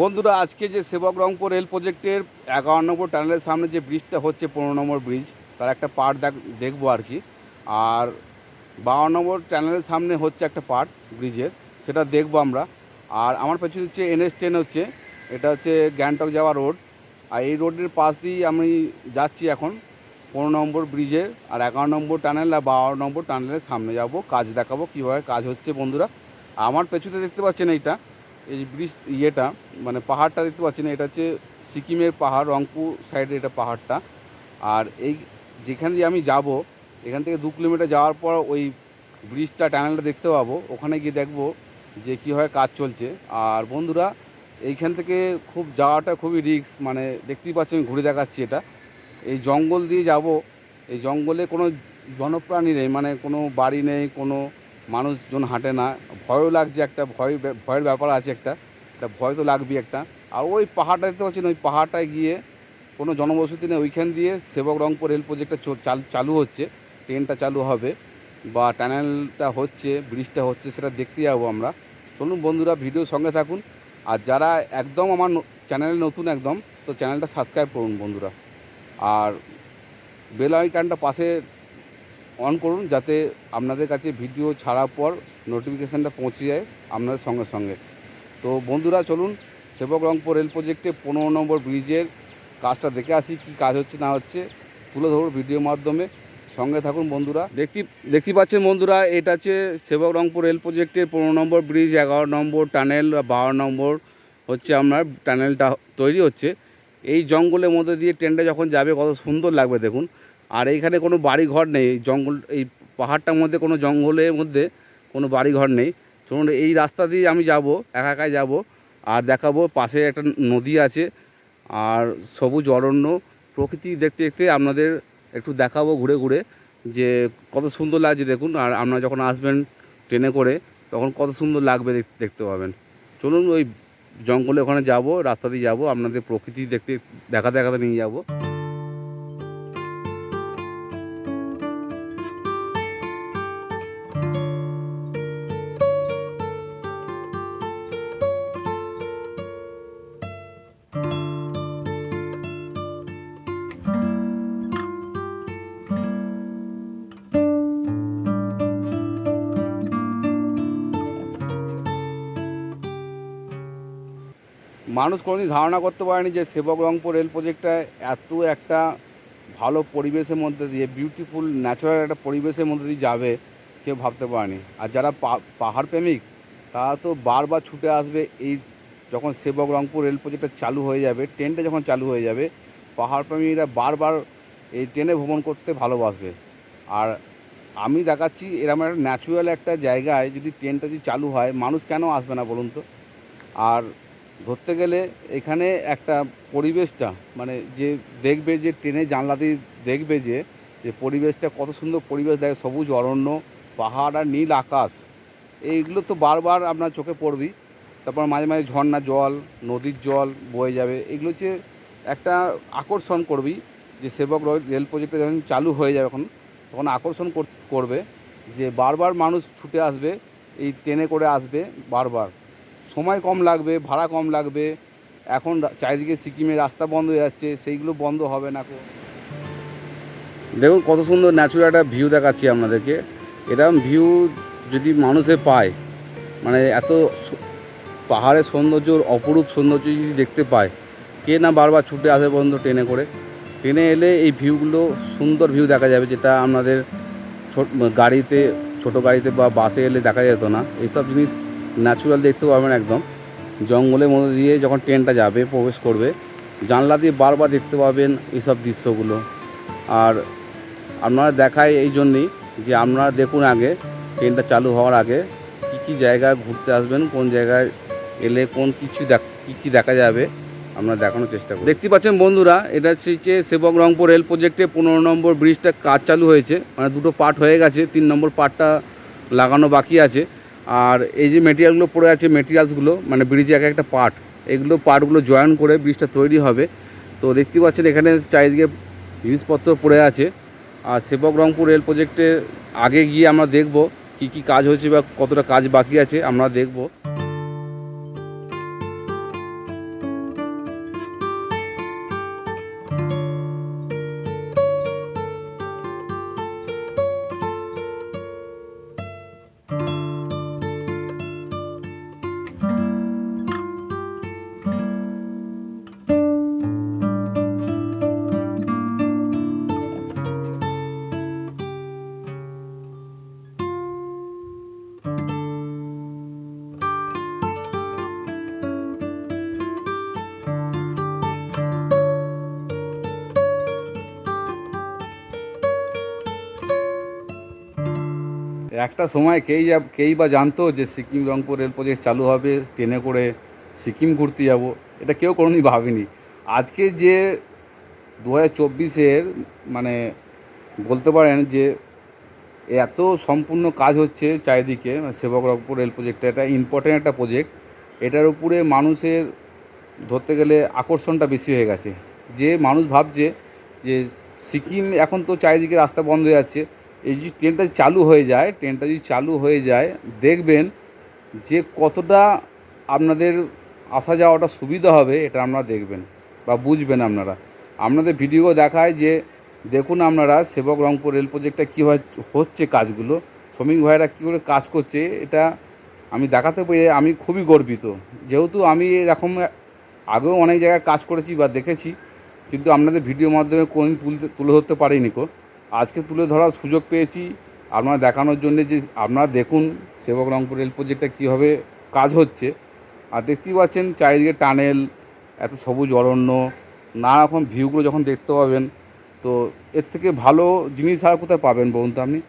বন্ধুরা, আজকে যে সেবক রংপুর রেল প্রজেক্টের এগারো নম্বর টানেলের সামনে যে ব্রিজটা হচ্ছে পনেরো নম্বর ব্রিজ, তার একটা পার্ট দেখ, দেখব আর কি। আর বারো নম্বর টানেলের সামনে হচ্ছে একটা পার্ট ব্রিজের, সেটা দেখব আমরা। আর আমার পেছনে হচ্ছে এনএস টেন হচ্ছে, এটা হচ্ছে গ্যাংটক যাওয়া রোড। আর এই রোডের পাশ দিয়েই আমি যাচ্ছি এখন পনেরো নম্বর ব্রিজের আর এগারো নম্বর টানেল আর বারো নম্বর টানেলের সামনে যাব, কাজ দেখাবো কীভাবে কাজ হচ্ছে বন্ধুরা। আমার পেছনে দেখতে পাচ্ছেন এইটা এই ব্রিজ ইয়েটা মানে পাহাড়টা দেখতে পাচ্ছি না, এটা হচ্ছে সিকিমের পাহাড়, রংপুর সাইডে এটা পাহাড়টা। আর এই যেখান দিয়ে আমি যাব, এখান থেকে দু কিলোমিটার যাওয়ার পর ওই ব্রিজটা, টানেলটা দেখতে পাবো। ওখানে গিয়ে দেখব যে কীভাবে কাজ চলছে। আর বন্ধুরা, এইখান থেকে খুব যাওয়াটা খুবই রিস্ক মানে দেখতেই পাচ্ছেন, ঘুরে দেখাচ্ছি এটা। এই জঙ্গল দিয়ে যাব, এই জঙ্গলে কোনো জনপ্রাণী নেই মানে কোনো বাড়ি নেই, কোনো মানুষজন হাঁটে না, ভয়ও লাগছে একটা, ভয় ভয়ের ব্যাপার আছে একটা একটা ভয় তো লাগবেই একটা। আর ওই পাহাড়টা দেখতে পাচ্ছেন, ওই পাহাড়টায় গিয়ে কোনো জনবসতি নেই, ওইখান দিয়ে সেবক রংপুর রেল প্রজেক্টটা চালু হচ্ছে ট্রেনটা চালু হবে বা টানেলটা হচ্ছে ব্রিজটা হচ্ছে, সেটা দেখতে যাব আমরা। চলুন বন্ধুরা ভিডিও সঙ্গে থাকুন। আর যারা একদম আমার চ্যানেলে নতুন একদম, তো চ্যানেলটা সাবস্ক্রাইব করুন বন্ধুরা। আর বেল আইকনটা পাশে অন করুন যাতে আপনাদের কাছে ভিডিও ছাড়ার পর নোটিফিকেশানটা পৌঁছে যায় আপনাদের সঙ্গে সঙ্গে। তো বন্ধুরা, চলুন সেবক রংপুর রেল প্রজেক্টে পনেরো নম্বর ব্রিজের কাজটা দেখে আসি, কি কাজ হচ্ছে, না হচ্ছে। তুলে ধরুন ভিডিওর মাধ্যমে। সঙ্গে থাকুন বন্ধুরা। দেখতে দেখতে পাচ্ছেন বন্ধুরা, এটা হচ্ছে সেবক রংপুর রেল প্রজেক্টের পনেরো নম্বর ব্রিজ এগারো নম্বর টানেল বারো নম্বর হচ্ছে আপনার টানেলটা তৈরি হচ্ছে। এই জঙ্গলের মধ্যে দিয়ে ট্রেনটা যখন যাবে, কত সুন্দর লাগবে, দেখুন। আর এইখানে কোনো বাড়ি ঘর নেই, জঙ্গল, এই পাহাড়টার মধ্যে কোনো জঙ্গলের মধ্যে কোনো বাড়ি ঘর নেই। চলুন এই রাস্তা দিয়ে আমি যাব, একা একাই যাব আর দেখাবো, পাশে একটা নদী আছে আর সবুজ অরণ্য। প্রকৃতি দেখতে দেখতে আপনাদের একটু দেখাবো ঘুরে ঘুরে যে কত সুন্দর লাগছে দেখুন। আর আপনারা যখন আসবেন ট্রেনে করে, তখন কত সুন্দর লাগবে দেখ- দেখতে পাবেন। চলুন ওই জঙ্গলে ওখানে যাব, রাস্তা দিয়ে যাব, আপনাদের প্রকৃতি দেখতে, দেখাতে দেখাতে নিয়ে যাব। মানুষ কোনোদিন ধারণা করতে পারেনি যে সেবক রংপুর রেল প্রজেক্টটা এত একটা ভালো পরিবেশের মধ্যে দিয়ে বিউটিফুল ন্যাচারাল একটা পরিবেশের মধ্যে দিয়ে যাবে, কেউ ভাবতে পারেনি। আর যারা পাহাড় প্রেমিক, তারা তো বারবার ছুটে আসবে এই যখন সেবক রংপুর রেল প্রজেক্টটা চালু হয়ে যাবে, ট্রেনটা যখন চালু হয়ে যাবে, পাহাড় প্রেমীরা বারবার এই ট্রেনে ভ্রমণ করতে ভালোবাসবে। আর আমি দেখাচ্ছি এরকম একটা ন্যাচুরাল একটা জায়গায় যদি ট্রেনটা যদি চালু হয়, মানুষ কেন আসবে না বলুন তো? আর ধরতে গেলে এখানে একটা পরিবেশটা মানে যে দেখবে যে ট্রেনে জানলা দিয়ে দেখবে যে যে পরিবেশটা কত সুন্দর পরিবেশ, দেখে সবুজ, অরণ্য, পাহাড় আর নীল আকাশ। এইগুলো তো বারবার আপনার চোখে পড়বেই। তারপর মাঝে মাঝে ঝর্ণা জল, নদীর জল বয়ে যাবে, এগুলো হচ্ছে একটা আকর্ষণ করবি যে সেবক রেল প্রজেক্টটা যখন চালু হয়ে যাবে এখন, তখন আকর্ষণ কর- করবে যে বারবার মানুষ ছুটে আসবে, এই ট্রেনে করে আসবে বারবার। সময় কম লাগবে, ভাড়া কম লাগবে। এখন চারিদিকে সিকিমে রাস্তা বন্ধ হয়ে যাচ্ছে, সেইগুলো বন্ধ হবে না দেখুন কত সুন্দর ন্যাচুরাল একটা ভিউ দেখাচ্ছি আপনাদেরকে। এরকম ভিউ যদি মানুষে পায় মানে এত পাহাড়ের সৌন্দর্য, অপরূপ সৌন্দর্য যদি দেখতে পায়, কে না বারবার ছুটে আসে পর্যন্ত ট্রেনে করে? ট্রেনে এলে এই ভিউগুলো সুন্দর ভিউ দেখা যাবে, যেটা আপনাদের ছোট গাড়িতে ছোট গাড়িতে বা বাসে এলে দেখা যেত না। এইসব জিনিস ন্যাচুরাল দেখতে পাবেন একদম। জঙ্গলের মধ্যে দিয়ে যখন ট্রেনটা যাবে, প্রবেশ করবে, জানলা দিয়ে বারবার দেখতে পাবেন এইসব দৃশ্যগুলো। আর আপনারা দেখায় এই জন্যেই যে আপনারা দেখুন আগে, ট্রেনটা চালু হওয়ার আগে কী কী জায়গায় ঘুরতে আসবেন, কোন জায়গায় এলে কোন কিছু দেখ, কী কী দেখা যাবে, আমরা দেখানোর চেষ্টা করি। দেখতে পাচ্ছেন বন্ধুরা, এটা হচ্ছে সেবক রংপুর রেল প্রজেক্টে পনেরো নম্বর ব্রিজটা কাজ চালু হয়েছে। মানে দুটো পার্ট হয়ে গেছে, তিন নম্বর পার্টটা লাগানো বাকি আছে। আর এই যে মেটেরিয়ালগুলো পড়ে আছে মেটেরিয়ালসগুলো মানে ব্রিজে এক একটা পার্ট এগুলো পার্টগুলো জয়েন করে ব্রিজটা তৈরি হবে। তো দেখতে পাচ্ছেন এখানে চারিদিকে জিনিসপত্র পড়ে আছে। আর সেবক রংপুর রেল প্রজেক্টে আগে গিয়ে আমরা দেখব কি কি কাজ হয়েছে বা কতটা কাজ বাকি আছে, আমরা দেখব। একটা সময় কেই কেই বা জানতো যে সিকিম রংপুর রেল প্রজেক্ট চালু হবে, ট্রেনে করে সিকিম ঘুরতে যাব, এটা কেউ কোনোদিন ভাবেনি। আজকে যে দু হাজার চব্বিশের মানে বলতে পারেন যে এত সম্পূর্ণ কাজ হচ্ছে চারিদিকে সেবক রংপুর রেল প্রজেক্টটা এটা ইম্পর্টেন্ট একটা প্রজেক্ট, এটার উপরে মানুষের ধরতে গেলে আকর্ষণটা বেশি হয়ে গেছে। যে মানুষ ভাবছে যে সিকিম এখন তো চারিদিকে রাস্তা বন্ধ হয়ে যাচ্ছে এই যদি ট্রেনটা চালু হয়ে যায় ট্রেনটা যদি চালু হয়ে যায়, দেখবেন যে কতটা আপনাদের আসা যাওয়াটা সুবিধা হবে, এটা আপনারা দেখবেন বা বুঝবেন আপনারা। আপনাদের ভিডিও দেখায় যে, দেখুন আপনারা সেবক রংপুর রেল প্রজেক্টটা কীভাবে হচ্ছে কাজগুলো, শ্রমিক ভাইরা কী করে কাজ করছে, এটা আমি দেখাতে পেরে আমি খুবই গর্বিত। যেহেতু আমি এরকম আগেও অনেক জায়গায় কাজ করেছি বা দেখেছি, কিন্তু আপনাদের ভিডিওর মাধ্যমে কোন তুলতে, তুলে ধরতে পারিনি কো। আজকে তুলে ধরার সুযোগ পেয়েছি। আপনারা দেখানোর জন্য যে আপনারা দেখুন সেবক রংপুর রেল প্রজেক্টটা কীভাবে কাজ হচ্ছে। আর দেখতেই পাচ্ছেন চারিদিকে টানেল, এত সবুজ অরণ্য, নানা রকম ভিউগুলো যখন দেখতে পাবেন, তো এর থেকে ভালো জিনিস আর কোথায় পাবেন বলুন তো আপনি?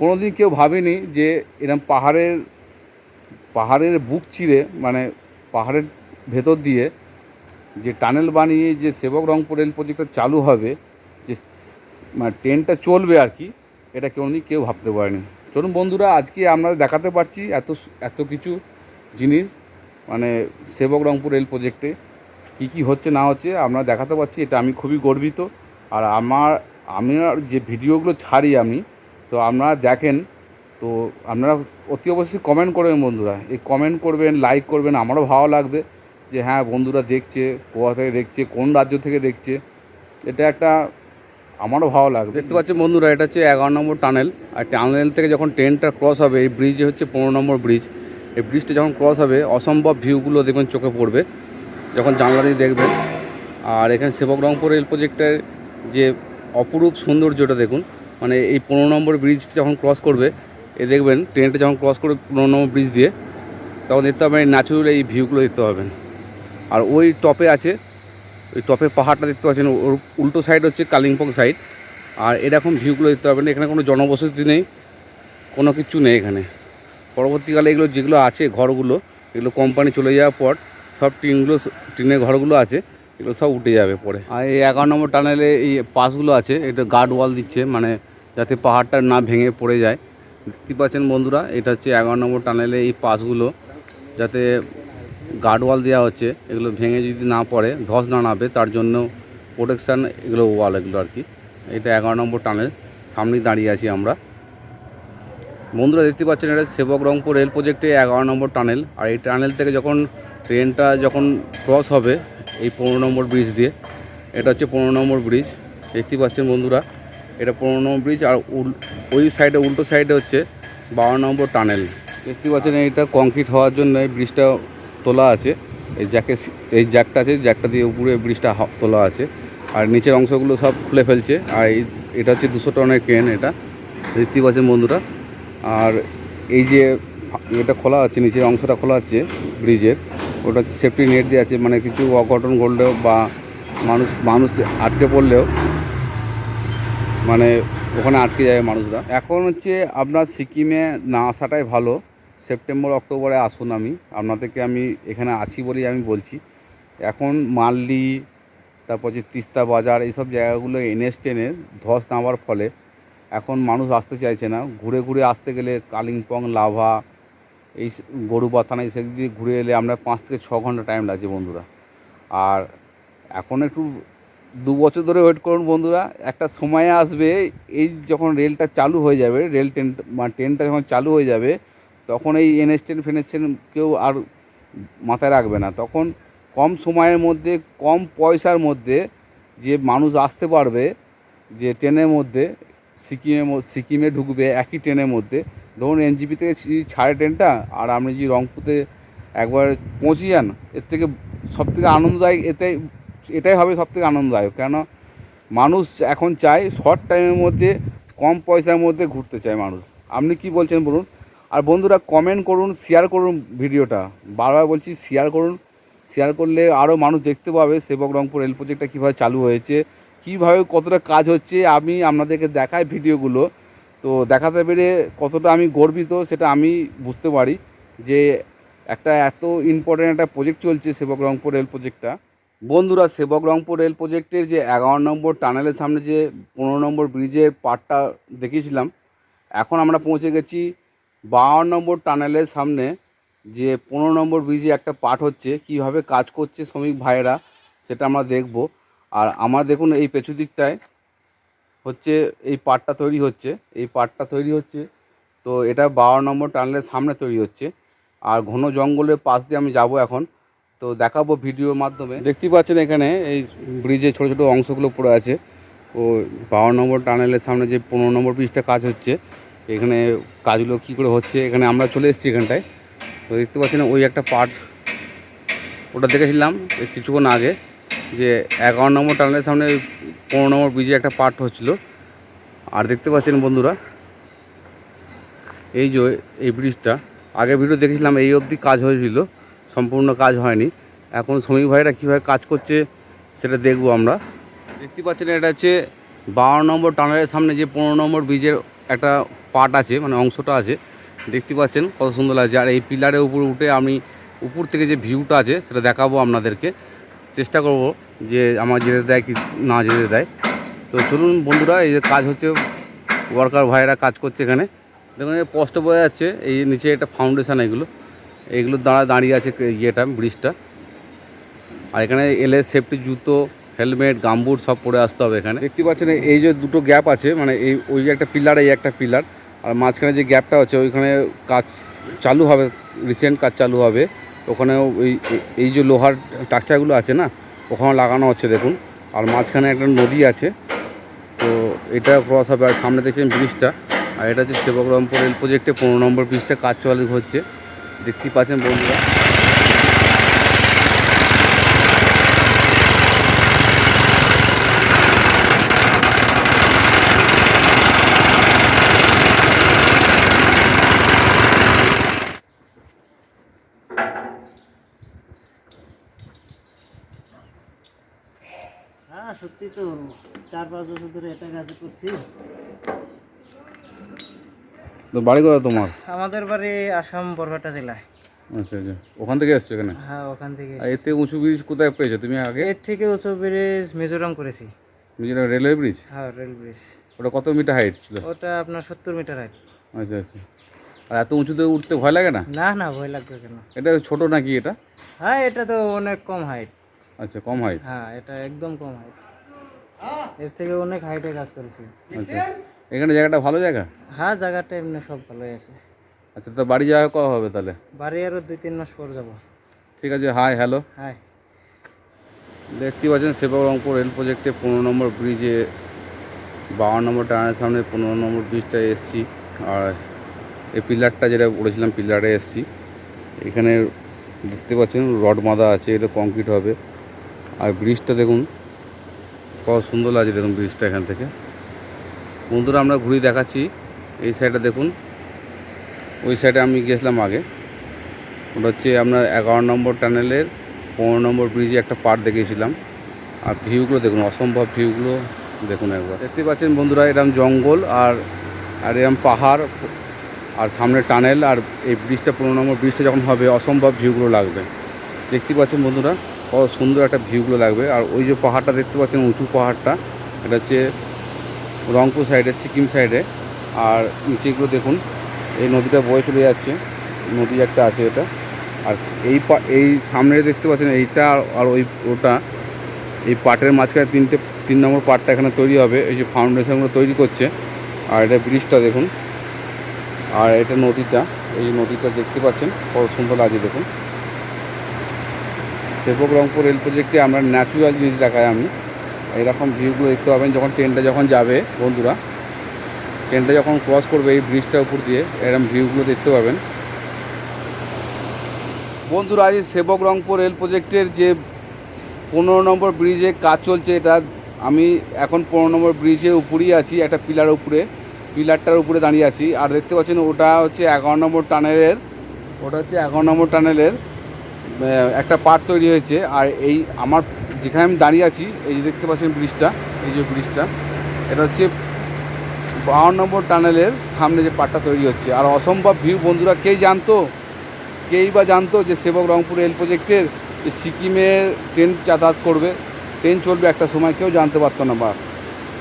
কোনোদিন কেউ ভাবেনি যে এরকম পাহাড়ের পাহাড়ের বুক চিরে মানে পাহাড়ের ভেতর দিয়ে যে টানেল বানিয়ে যে সেবক রংপুর রেল প্রজেক্টটা চালু হবে যে মানে ট্রেনটা চলবে আর কি এটা কেউ কেউ ভাবতে পারেনি। চলুন বন্ধুরা, আজকে আমরা দেখাতে পারছি এত এত কিছু জিনিস মানে সেবক রংপুর রেল প্রজেক্টে, কী কী হচ্ছে না হচ্ছে আমরা দেখাতে পারছি। এটা আমি খুবই গর্বিত। আর আমার, আমি যে ভিডিওগুলো ছাড়ি আমি, তো আপনারা দেখেন, তো আপনারা অতি অবশ্যই কমেন্ট করবেন বন্ধুরা। এই কমেন্ট করবেন লাইক করবেন, আমারও ভালো লাগবে যে হ্যাঁ বন্ধুরা দেখছে, কোথা থেকে দেখছে, কোন রাজ্য থেকে দেখছে। এটা একটা আমারও ভালো লাগবে দেখতে পাচ্ছেন বন্ধুরা, এটা হচ্ছে এগারো নম্বর টানেল। আর টানেল থেকে যখন ট্রেনটা ক্রস হবে, এই ব্রিজে হচ্ছে পনেরো নম্বর ব্রিজ এই ব্রিজটা যখন ক্রস হবে, অসম্ভব ভিউগুলো দেখবেন চোখে পড়বে, যখন জানলা দিয়ে দেখবেন। আর এখানে সেবক রংপুর রেল প্রজেক্টের যে অপরূপ সৌন্দর্যটা দেখুন মানে এই পনেরো নম্বর ব্রিজটা যখন ক্রস করবে, এ দেখবেন ট্রেনটা যখন ক্রস করবে পনেরো নম্বর ব্রিজ দিয়ে, তখন দেখতে পাবেন ন্যাচুরাল এই ভিউগুলো দেখতে পাবেন। আর ওই টপে আছে ওই টপের পাহাড়টা দেখতে পাচ্ছেন, ওর উল্টো সাইড হচ্ছে কালিম্পং সাইড আর এরকম ভিউগুলো দেখতে পাবেন, এখানে কোনো জনবসতি নেই, কোনো কিছু নেই এখানে। পরবর্তীকালে এগুলো যেগুলো আছে ঘরগুলো, এগুলো কোম্পানি চলে যাওয়ার পর সব টিনগুলো, টিনের ঘরগুলো আছে, এগুলো সব উঠে যাবে পরে। আর এই এগারো নম্বর টানেলে এই পাসগুলো আছে, এটা গার্ড ওয়াল দিচ্ছে মানে যাতে পাহাড়টা না ভেঙে পড়ে যায়। দেখতে পাচ্ছেন বন্ধুরা, এটা হচ্ছে এগারো নম্বর টানেলে এই পাসগুলো যাতে গার্ড ওয়াল দেওয়া হচ্ছে, এগুলো ভেঙে যদি না পড়ে, ধস না নামে, তার জন্য প্রোটেকশান এগুলো ওয়াল এগুলো আর কি। এটা এগারো নম্বর টানেল সামনেই দাঁড়িয়ে আছি আমরা। বন্ধুরা দেখতে পাচ্ছেন এটা সেবক রংপুর রেল প্রজেক্টে এগারো নম্বর টানেল আর এই টানেল থেকে যখন ট্রেনটা যখন ক্রস হবে, এই পনেরো নম্বর ব্রিজ দিয়ে, এটা হচ্ছে পনেরো নম্বর ব্রিজ দেখতে পাচ্ছেন বন্ধুরা, এটা পনেরো নম্বর ব্রিজ আর ওই সাইডে উল্টো সাইডে হচ্ছে বারো নম্বর টানেল দেখতে পাচ্ছেন এটা কংক্রিট হওয়ার জন্য এই ব্রিজটা তোলা আছে। এই জ্যাকে এই জ্যাকটা আছে জ্যাকটা দিয়ে উপরে ব্রিজটা তোলা আছে। আর নিচের অংশগুলো সব খুলে ফেলছে। আর এটা হচ্ছে দুশো টনের ক্রেন এটা, দেখতেই পাচ্ছেন বন্ধুরা। আর এই যে এটা খোলা আছে, নিচের অংশটা খোলা আছে ব্রিজের। ওটা হচ্ছে সেফটি নেট দিয়ে আছে মানে কিছু অঘটন ঘটলেও বা মানুষ মানুষ আটকে পড়লেও মানে ওখানে আটকে যায় মানুষরা। এখন হচ্ছে আপনার সিকিমে না আসাটাই ভালো। সেপ্টেম্বর, অক্টোবরে আসুন আমি। আপনাদেরকে আমি এখানে আছি বলেই আমি বলছি। এখন মাল্লি তারপর যে তিস্তা বাজার, এইসব জায়গাগুলো এনএস টেনের ধস নামার ফলে এখন মানুষ আসতে চাইছে না। ঘুরে ঘুরে আসতে গেলে কালিম্পং, লাভা, এই স- গরুবা থানা এই দিয়ে ঘুরে এলে আমরা পাঁচ থেকে ছ ঘণ্টা টাইম লাগছে বন্ধুরা। আর এখন একটু দু বছর ধরে ওয়েট করুন বন্ধুরা, একটা সময় আসবে, এই যখন রেলটা চালু হয়ে যাবে রেল ট্রেন মানে ট্রেনটা যখন চালু হয়ে যাবে তখন এই এনএসটেন ট্রেন ফেনেস কেউ আর মাথায় রাখবে না। তখন কম সময়ের মধ্যে, কম পয়সার মধ্যে যে মানুষ আসতে পারবে, যে ট্রেনের মধ্যে, সিকিমে সিকিমে ঢুকবে একই ট্রেনের মধ্যে, ধরুন এনজিপি থেকে ছাড়ে ট্রেনটা আর আপনি যদি রংপুরতে একবার পৌঁছে যান, এর থেকে সব থেকে আনন্দদায়ক এতে, এটাই হবে সব থেকে আনন্দদায়ক। কেন মানুষ এখন চায় শর্ট টাইমের মধ্যে, কম পয়সার মধ্যে ঘুরতে চায় মানুষ। আপনি কি বলছেন বলুন? আর বন্ধুরা কমেন্ট করুন শেয়ার করুন ভিডিওটা। বারবার বলছি শেয়ার করুন। শেয়ার করলে আরও মানুষ দেখতে পাবে সেবক রংপুর রেল প্রজেক্টটা কীভাবে চালু হয়েছে, কীভাবে কতটা কাজ হচ্ছে। আমি আপনাদেরকে দেখাই ভিডিওগুলো। তো দেখাতে পেরে কতটা আমি গর্বিত সেটা আমি বুঝতে পারি যে একটা এত ইম্পর্ট্যান্ট একটা প্রজেক্ট চলছে সেবক রংপুর রেল প্রজেক্টটা বন্ধুরা, সেবক রংপুর রেল প্রজেক্টের যে এগারো নম্বর টানেলের সামনে যে পনেরো নম্বর ব্রিজের পার্টটা দেখিয়েছিলাম। এখন আমরা পৌঁছে গেছি বাহান্ন নম্বর টানেলের সামনে যে পনেরো নম্বর ব্রিজে একটা পার্ট হচ্ছে, কীভাবে কাজ করছে শ্রমিক ভাইয়েরা, সেটা আমরা দেখব। আর আমার দেখুন এই পেছু দিকটায় হচ্ছে এই পার্টটা তৈরি হচ্ছে, এই পার্টটা তৈরি হচ্ছে, তো এটা বারো নম্বর টানেলের সামনে তৈরি হচ্ছে। আর ঘন জঙ্গলের পাশ দিয়ে আমি যাব এখন, তো দেখাবো ভিডিওর মাধ্যমে। দেখতেই পাচ্ছেন এখানে এই ব্রিজে ছোটো ছোটো অংশগুলো পড়ে আছে। ও বারো নম্বর টানেলের সামনে যে পনেরো নম্বর ব্রিজটা কাজ হচ্ছে এখানে কাজগুলো কী করে হচ্ছে, এখানে আমরা চলে এসেছি এখানটায়। তো দেখতে পাচ্ছেন ওই একটা পার্ট, ওটা দেখেছিলাম কিছুক্ষণ আগে যে এগারো নম্বর টানেলের সামনে পনেরো নম্বর ব্রিজে একটা পার্ট হচ্ছিল। আর দেখতে পাচ্ছেন বন্ধুরা, এই যে এই ব্রিজটা আগে ভিডিও দেখেছিলাম এই অবধি কাজ হয়েছিল, সম্পূর্ণ কাজ হয়নি। এখন শ্রমিক ভাইরা কীভাবে কাজ করছে সেটা দেখব আমরা। দেখতে পাচ্ছেন এটা হচ্ছে বারো নম্বর টানেলের সামনে যে পনেরো নম্বর ব্রিজের একটা পার্ট আছে মানে অংশটা আছে। দেখতে পাচ্ছেন কত সুন্দর লাগছে। আর এই পিলারের উপরে উঠে আমি উপর থেকে যে ভিউটা আছে, সেটা দেখাবো আপনাদেরকে। চেষ্টা করব যে আমার যেতে দেয় কি না যেতে দেয়। তো চলুন বন্ধুরা, এই যে কাজ হচ্ছে ওয়ার্কার ভাইয়েরা কাজ করছে এখানে। দেখুন স্পষ্ট বোঝা যাচ্ছে, এই নিচে একটা ফাউন্ডেশন এগুলো। এইগুলো দাঁড়া দাঁড়িয়ে আছে ইয়েটা ব্রিজটা আর এখানে এলে সেফটি জুতো হেলমেট, গামবুট সব পরে আসতে হবে এখানে। দেখতে পাচ্ছেন, এই যে দুটো গ্যাপ আছে মানে এই, ওই যে একটা পিলার, এই একটা পিলার। আর মাঝখানে যে গ্যাপটা আছে ওইখানে কাজ চালু হবে, রিসেন্ট কাজ চালু হবে। ওখানে ওই, এই যে লোহার টাকচাগুলো আছে না, ওখানে লাগানো হচ্ছে, দেখুন। আর মাঝখানে একটা নদী আছে, তো এটা ক্রস হবে। আর সামনে দেখছেন ব্রিজটা, আর এটা হচ্ছে সেবকরমপুর রেল প্রজেক্টে পনেরো নম্বর ব্রিজটা কাজ চালু হচ্ছে। দেখতেই পাচ্ছেন বন্ধুরা হ্যাঁ সত্যি তো চার পাঁচ বছর ধরে এটা কাজ করছি। তো বাড়ি করা তোমার? আমাদের বাড়ি আসাম বরপেটা জেলায় আচ্ছা আচ্ছা। ওখান থেকে এসছো এখানে হ্যাঁ ওখান থেকে আর এর থেকে উঁচু ব্রিজ কোথায় পেয়েছ তুমি আগে? এর থেকে উঁচু ব্রিজ মিজোরাম করেছি। যেটা রেলওয়ে ব্রিজ? হ্যাঁ রেল ব্রিজ। ওটা কত মিটার হাইট ছিল? ওটা আপনার সত্তর মিটার হাইট। আচ্ছা আচ্ছা। আর এত উঁচুতে উঠতে ভয় লাগে না? না না ভয় লাগবে কেন? এটা ছোট নাকি এটা? হ্যাঁ এটা তো অনেক কম হাইট। আচ্ছা কম হাইট। হ্যাঁ এটা একদম কম হাইট। এর থেকে অনেক হাইটে কাজ করেছি। আচ্ছা। এখানে জায়গাটা ভালো জায়গা? হ্যাঁ জায়গাটা এমনি সব ভালোই আছে। আচ্ছা তো বাড়ি যাওয়া কবে হবে তাহলে? বাড়ি আরও দুই তিন মাস পর যাব। ঠিক আছে হাই হ্যালো হ্যাঁ দেখতে পাচ্ছেন সেবক রংপুর রেল প্রজেক্টে পনেরো নম্বর ব্রিজে বাউন্ন নম্বর টানের সামনে পনেরো নম্বর ব্রিজটা এসছি। আর এই পিলারটা যেটা বলেছিলাম পিলারে এসছি। এখানে দেখতে পাচ্ছেন রড বাঁধা আছে এটা কংক্রিট হবে। আর ব্রিজটা দেখুন কত সুন্দর লাগছে দেখুন ব্রিজটা এখান থেকে। বন্ধুরা, আমরা ঘুরে দেখাচ্ছি। এই সাইডটা দেখুন। ওই সাইডে আমি গেছিলাম আগে। ওটা হচ্ছে আপনার এগারো নম্বর টানেলের পনেরো নম্বর ব্রিজে একটা পার্ট দেখিয়েছিলাম। আর ভিউগুলো দেখুন, অসম্ভব ভিউগুলো দেখুন একবার। দেখতে পাচ্ছেন বন্ধুরা এরকম জঙ্গল আর আর এরকম পাহাড় আর সামনে টানেল আর এই ব্রিজটা পনেরো নম্বর ব্রিজটা যখন হবে, অসম্ভব ভিউগুলো লাগবে। দেখতে পাচ্ছেন বন্ধুরা? কত সুন্দর একটা ভিউগুলো লাগবে। আর ওই যে পাহাড়টা দেখতে পাচ্ছেন, উঁচু পাহাড়টা, এটা হচ্ছে রংপুর সাইডে সিকিম সাইডে আর নিচেগুলো দেখুন, এই নদীটা বয়ে চলে যাচ্ছে, নদী একটা আছে এটা। আর এই পা, এই সামনে দেখতে পাচ্ছেন, এইটা আর- ওই ওটা, এই পাটের মাঝখানে তিনটে, তিন নম্বর পাটটা এখানে তৈরি হবে, এই যে ফাউন্ডেশনগুলো তৈরি করছে। আর এটা ব্রিজটা দেখুন, আর এটা নদীটা, এই নদীটা দেখতে পাচ্ছেন, কত সুন্দর লাগছে দেখুন। সেবক রংপুর রেল প্রজেক্টে আমরা ন্যাচুরাল জিনিস দেখাই আমি। এরকম ভিউগুলো দেখতে পাবেন যখন ট্রেনটা যখন যাবে বন্ধুরা। ট্রেনটা যখন ক্রস করবে এই ব্রিজটার উপর দিয়ে, এরকম ভিউগুলো দেখতে পাবেন। বন্ধুরা আজ সেবক রংপুর রেল প্রজেক্টের যে পনেরো নম্বর ব্রিজে কাজ চলছে এটা, আমি এখন পনেরো নম্বর ব্রিজের উপরেই আছি, একটা পিলার উপরে। পিলারটার উপরে দাঁড়িয়ে আছি। আর দেখতে পাচ্ছেন ওটা হচ্ছে এগারো নম্বর টানেলের ওটা হচ্ছে এগারো নম্বর টানেলের একটা পার্ট তৈরি হয়েছে আর এই আমার যেখানে আমি দাঁড়িয়ে আছি এই যে দেখতে পাচ্ছেন ব্রিজটা এই যে ব্রিজটা এটা হচ্ছে বাউন্ন নম্বর টানেলের সামনে যে পাটটা তৈরি হচ্ছে। আর অসম্ভব ভিউ বন্ধুরা কেই জানতো? কেই বা জানতো যে সেবক রংপুর রেল প্রজেক্টের যে সিকিমে ট্রেন যাতায়াত করবে? ট্রেন চলবে একটা সময় কেউ জানতে পারতো না বা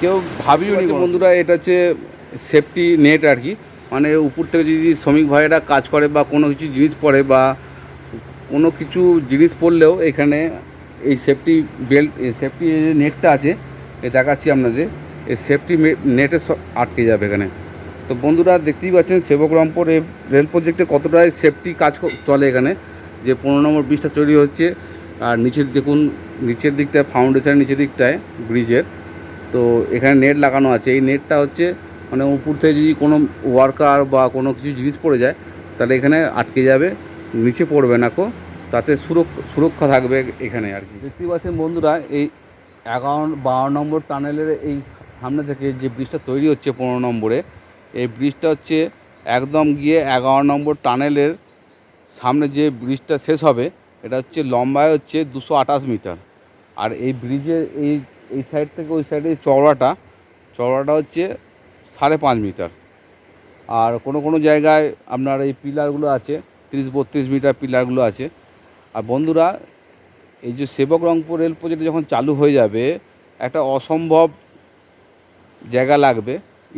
কেউ ভাবিও নি বন্ধুরা এটা হচ্ছে সেফটি নেট আর কি। মানে উপর থেকে যদি শ্রমিক ভাইয়েরা কাজ করে বা কোনো কিছু জিনিস পড়ে বা কোনো কিছু জিনিস পড়লেও এখানে এই সেফটি বেল্ট এই সেফটি নেটটা আছে, এ দেখাচ্ছি আপনাদের। এই সেফটি নেটে আটকে যাবে এখানে। তো বন্ধুরা দেখতেই পাচ্ছেন, সেবক এই রেল প্রজেক্টে কতটাই সেফটি কাজ চলে এখানে। যে পনেরো নম্বর ব্রিজটা তৈরি হচ্ছে, আর নিচের দেখুন, নিচের দিকটায় ফাউন্ডেশনের নিচের দিকটায় ব্রিজের তো এখানে নেট লাগানো আছে। এই নেটটা হচ্ছে মানে উপর থেকে যদি কোনো ওয়ার্কার বা কোনো কিছু জিনিস পড়ে যায়, তাহলে এখানে আটকে যাবে। নিচে পড়বে না কো, তাতে সুরক্ষা থাকবে এখানে আর কি। দেখতেই পাচ্ছেন বন্ধুরা, এই এগারো, বারো নম্বর টানেলের এই সামনে থেকে যে ব্রিজটা তৈরি হচ্ছে পনেরো নম্বরে, এই ব্রিজটা হচ্ছে একদম গিয়ে এগারো নম্বর টানেলের সামনে যে ব্রিজটা শেষ হবে, এটা হচ্ছে লম্বায় হচ্ছে দুশো আঠাশ মিটার। আর এই ব্রিজের এই এই সাইড থেকে ওই সাইডে চওড়াটা চওড়াটা হচ্ছে সাড়ে পাঁচ মিটার। আর কোনো কোনো জায়গায় আপনার এই পিলারগুলো আছে তিরিশ, বত্রিশ মিটার পিলারগুলো আছে। আর বন্ধুরা, এই যে সেবক রংপুর রেল প্রজেক্ট যখন চালু হয়ে যাবে, একটা অসম্ভব জায়গা লাগবে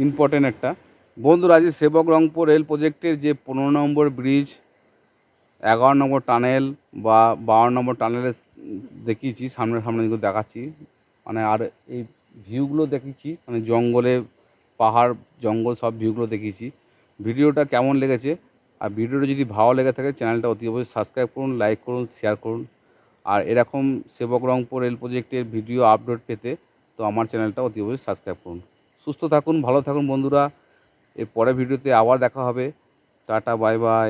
ইম্পর্টেন্ট একটা। বন্ধুরা যে সেবক রংপুর রেল প্রজেক্টের যে পনেরো নম্বর ব্রিজ এগারো নম্বর টানেল বা বারো নম্বর টানেলে দেখিয়েছি, সামনে সামনে যেগুলো দেখাচ্ছি মানে আর এই ভিউগুলো দেখিয়েছি মানে জঙ্গলে পাহাড়, জঙ্গল সব ভিউগুলো দেখিয়েছি। ভিডিওটা কেমন লেগেছে? আর ভিডিওটা যদি ভালো লেগে থাকে, চ্যানেলটা অতি অবশ্যই সাবস্ক্রাইব করুন লাইক করুন শেয়ার করুন। আর এরকম সেবক রংপুর রেল প্রজেক্টের ভিডিও আপলোড পেতে তো আমার চ্যানেলটা অতি অবশ্যই সাবস্ক্রাইব করুন। সুস্থ থাকুন, ভালো থাকুন বন্ধুরা। এর পরের ভিডিওতে আবার দেখা হবে। Tata bye bye